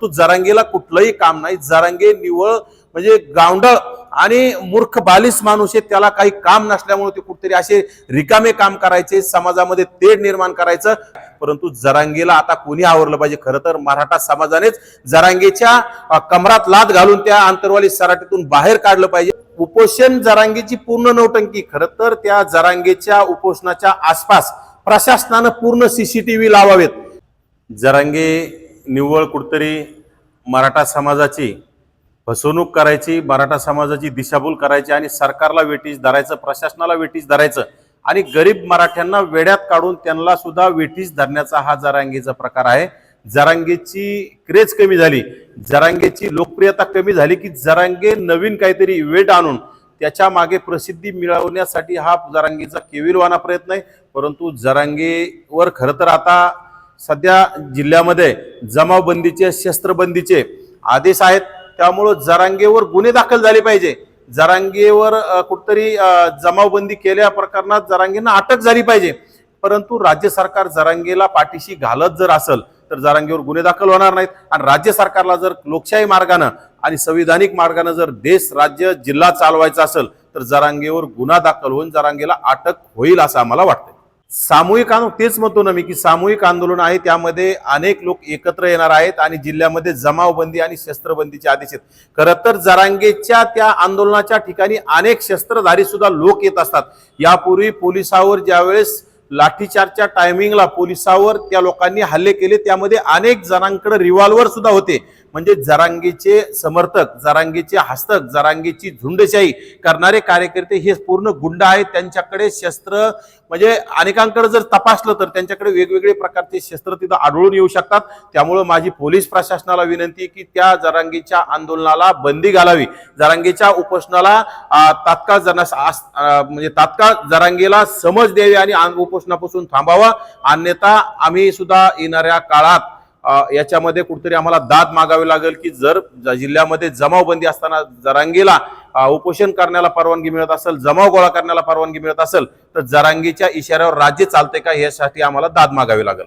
तू जरांगेला कुठलंही काम नाही. जरांगे निवळ म्हणजे गावंडळ आणि मूर्ख बालिस माणूस आहे त्याला काही काम नसल्यामुळे ते कुठेतरी असे रिकामे काम करायचे समाजामध्ये तेढ निर्माण करायचं. परंतु जरांगेला आता कोणी आवरलं पाहिजे? खरं तर मराठा समाजानेच जरांगेच्या कमरात लाद घालून त्या आंतरवाली सराटीतून बाहेर काढलं पाहिजे. उपोषण जरांगेची पूर्ण नौटंकी. खरं तर त्या जरांगेच्या उपोषणाच्या आसपास प्रशासनानं पूर्ण सीसीटीव्ही लावावेत. जरांगे निव्वळ कुठतरी मराठा समाजाची फसवणूक करायची मराठा समाजाची दिशाभूल करायची आणि सरकारला वेटीस धरायचं प्रशासनाला वेटीस धरायचं आणि गरीब मराठ्यांना वेड्यात काढून त्यांना सुद्धा वेटीस धरण्याचा हा जरांगीचा प्रकार आहे. जरांगेची क्रेज कमी झाली. जरांगेची लोकप्रियता कमी झाली की जरांगे नवीन काहीतरी वेट आणून त्याच्यामागे प्रसिद्धी मिळवण्यासाठी हा जरांगेचा केविलवाना प्रयत्न आहे. परंतु जरांगेवर खरं तर आता सध्या जिल्ह्यामध्ये जमावबंदीचे शस्त्रबंदीचे आदेश आहेत. त्यामुळं जरांगेवर गुन्हे दाखल झाले पाहिजे. जरांगेवर कुठतरी जमावबंदी केल्या प्रकरणात जरांगेंना अटक झाली पाहिजे. परंतु राज्य सरकार जरांगेला पाठीशी घालत जर असेल तर जरांगेवर गुन्हे दाखल होणार नाहीत. आणि राज्य सरकारला जर लोकशाही मार्गानं आणि संविधानिक मार्गानं जर देश राज्य जिल्हा चालवायचा असेल तर जरांगेवर गुन्हा दाखल होऊन जरांगेला अटक होईल असं आम्हाला वाटतं सामूहिक आंदोलन तेच म्हणतो ना मी की सामूहिक आंदोलन आहे. त्यामध्ये अनेक लोक एकत्र येणार आहेत आणि जिल्ह्यामध्ये जमावबंदी आणि शस्त्रबंदीचे आदेश आहेत. खरं तर जरांगेच्या त्या आंदोलनाच्या ठिकाणी अनेक शस्त्रधारी सुद्धा लोक येत असतात. यापूर्वी पोलिसावर ज्यावेळेस लाठीचार्जच्या टायमिंगला पोलिसावर त्या लोकांनी हल्ले केले. त्यामध्ये अनेक जणांकडे रिव्हॉल्वर सुद्धा होते. म्हणजे जरांगीचे समर्थक जरांगीचे हस्तक जरांगीची झुंडशाही करणारे कार्यकर्ते हे पूर्ण गुंड आहेत. त्यांच्याकडे शस्त्र म्हणजे अनेकांकडे जर तपासलं तर त्यांच्याकडे वेगवेगळे प्रकारचे शस्त्र तिथं आढळून येऊ शकतात. त्यामुळं माझी पोलीस प्रशासनाला विनंती की त्या जरांगीच्या आंदोलनाला बंदी घालावी. जरांगीच्या उपोषणाला तात्काळ जनास आस- म्हणजे तात्काळ जरांगीला समज द्यावी आणि उपोषण उपोषणापासून थांबावं. अन्यथा आम्ही सुद्धा येणाऱ्या काळात याच्यामध्ये कुठेतरी आम्हाला दाद मागावी लागेल की जर जिल्ह्यामध्ये जमावबंदी असताना जरांगीला उपोषण करण्याला परवानगी मिळत असेल जमाव गोळा करण्याला परवानगी मिळत असेल तर जरांगीच्या इशाऱ्यावर राज्य चालते का यासाठी आम्हाला दाद मागावी लागेल.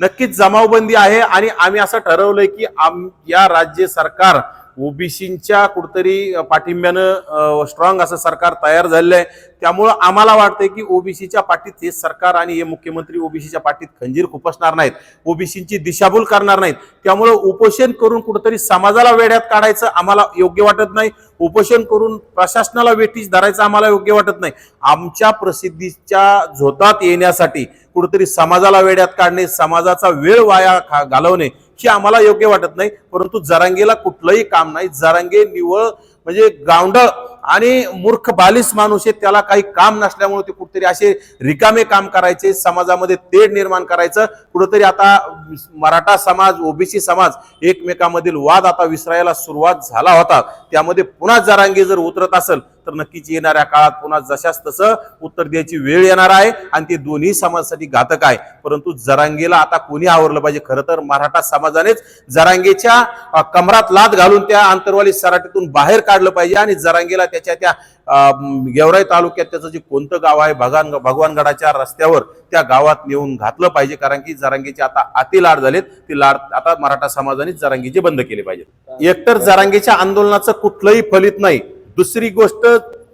नक्कीच जमावबंदी आहे आणि आम्ही असं ठरवलंय की आम या राज्य सरकार ओबीसीच्या कुठतरी पाठिंब्यानं स्ट्रॉंग असं सरकार तयार झालेलं आहे. त्यामुळं आम्हाला वाटतंय की ओबीसीच्या पाठीत हे सरकार आणि हे मुख्यमंत्री ओबीसीच्या पाठीत खंजीर खुपसणार नाहीत. ओबीसीची दिशाभूल करणार नाहीत. त्यामुळं उपोषण करून कुठंतरी समाजाला वेड्यात काढायचं आम्हाला योग्य वाटत नाही. उपोषण करून प्रशासनाला वेटीस धरायचं आम्हाला योग्य वाटत नाही. आमच्या प्रसिद्धीच्या झोतात येण्यासाठी कुठंतरी समाजाला वेड्यात काढणे समाजाचा वेळ वाया खा- घालवणे हे आम्हाला योग्य वाटत नाही परंतु जरांगेला कुठलंही काम नाही. जरांगे निवळ म्हणजे गावंडळ आणि मूर्ख बालिस माणूस आहे त्याला काही काम नसल्यामुळे ते कुठेतरी असे रिकामे काम करायचे समाजामध्ये तेढ निर्माण करायचं. कुठेतरी आता मराठा समाज ओबीसी समाज एकमेकांमधील वाद आता विसरायला सुरुवात झाला होता. त्यामध्ये पुन्हा जरांगे जर उतरत असेल तर नक्कीच येणाऱ्या काळात पुन्हा जशाच तसं उत्तर द्यायची वेळ येणार आहे आणि ते दोन्ही समाजासाठी घातक आहे. परंतु जरांगेला आता कोणी आवरलं पाहिजे? खरं तर मराठा समाजानेच जरांगेच्या कमरात लाद घालून त्या आंतरवाली सराटीतून बाहेर काढलं पाहिजे आणि जरांगेला त्याच्या त्या गेवराई तालुक्यात त्याचं जे कोणतं गाव आहे भगवान भगवानगडाच्या रस्त्यावर त्या गावात नेऊन घातलं पाहिजे. कारण की जरांगीचे आता अति लाड झालेत. ती लाड आता मराठा समाजाने जरांगीचे बंद केले पाहिजे एकतर जरांगीच्या आंदोलनाचं कुठलंही फलित नाही दुसरी गोष्ट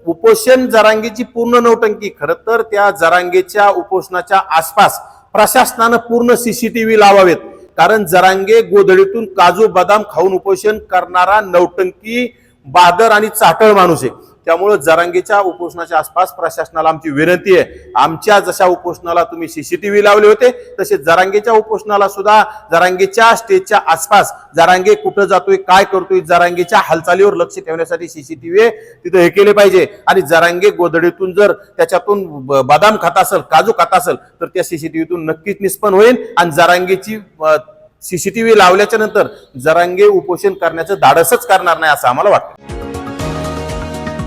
उपोषण जरांगेची पूर्ण नौटंकी. खरं तर त्या जरांगेच्या उपोषणाच्या आसपास प्रशासनानं पूर्ण सीसीटीव्ही लावावेत. कारण जरांगे गोधडीतून काजू बदाम खाऊन उपोषण करणारा नौटंकी बादर आणि चाटळ माणूस आहे. त्यामुळं जरांगीच्या उपोषणाच्या आसपास प्रशासनाला आमची विनंती आहे. आमच्या जशा उपोषणाला तुम्ही सीसीटीव्ही लावले होते तसे जरांगेच्या उपोषणाला सुद्धा जरांगेच्या स्टेजच्या आसपास जरांगे कुठं जातोय काय करतोय जरांगेच्या हालचालीवर लक्ष ठेवण्यासाठी सीसीटीव्ही तिथं हे केले पाहिजे. आणि जरांगे गोधडीतून जर त्याच्यातून ब- बदाम खात असेल काजू खात असेल तर त्या सीसीटीव्हीतून नक्कीच निष्पन्न होईल. आणि जरांगेची सीसीटीव्ही लावल्याच्या नंतर जरांगे उपोषण करण्याचं धाडसच करणार नाही असं आम्हाला वाटतं.